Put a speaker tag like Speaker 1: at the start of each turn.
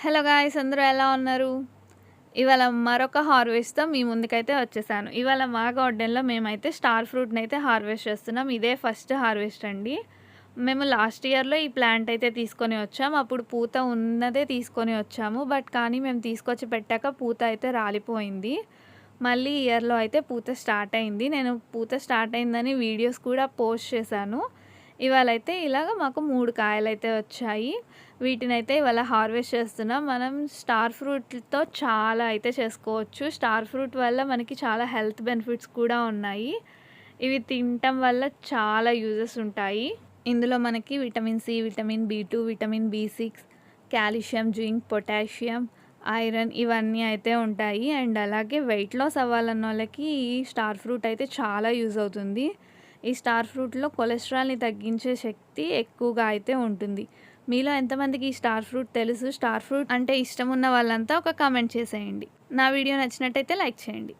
Speaker 1: Hello guys అందరూ ఎలా ఉన్నారు? ఇవాళ మరొక హార్వెస్ట్తో మీ ముందుకైతే వచ్చేసాను. ఇవాళ మా గార్డెన్లో మేమైతే స్టార్ ఫ్రూట్ని అయితే హార్వెస్ట్ చేస్తున్నాం. ఇదే ఫస్ట్ హార్వెస్ట్ అండి. మేము లాస్ట్ ఇయర్లో ఈ ప్లాంట్ అయితే తీసుకొని వచ్చాం. అప్పుడు పూత ఉన్నదే తీసుకొని వచ్చాము. బట్ కానీ మేము తీసుకొచ్చి పెట్టాక పూత అయితే రాలిపోయింది. మళ్ళీ ఇయర్లో అయితే పూత స్టార్ట్ అయింది. నేను పూత స్టార్ట్ అయిందని వీడియోస్ కూడా పోస్ట్ చేశాను. ఇవాళ అయితే ఇలాగ మాకు మూడు కాయలు అయితే వచ్చాయి. వీటిని అయితే ఇవాళ హార్వెస్ట్ చేస్తున్నాం. మనం స్టార్ ఫ్రూట్తో చాలా అయితే చేసుకోవచ్చు. స్టార్ ఫ్రూట్ వల్ల మనకి చాలా హెల్త్ బెనిఫిట్స్ కూడా ఉన్నాయి. ఇవి తినటం వల్ల చాలా యూజెస్ ఉంటాయి. ఇందులో మనకి vitamin C vitamin B two vitamin B six calcium zinc potassium iron ఇవన్నీ అయితే ఉంటాయి. అండ్ అలాగే వెయిట్ లాస్ అవ్వాలన్న వాళ్ళకి ఈ స్టార్ ఫ్రూట్ అయితే చాలా యూజ్ అవుతుంది. ఈ స్టార్ ఫ్రూట్లో కొలెస్ట్రాల్ని తగ్గించే శక్తి ఎక్కువగా అయితే ఉంటుంది. మీలో ఎంతమందికి ఈ స్టార్ ఫ్రూట్ తెలుసు? స్టార్ ఫ్రూట్ అంటే ఇష్టం ఉన్న వాళ్ళంతా ఒక కామెంట్ చేసేయండి. నా వీడియో నచ్చినట్టయితే లైక్ చేయండి.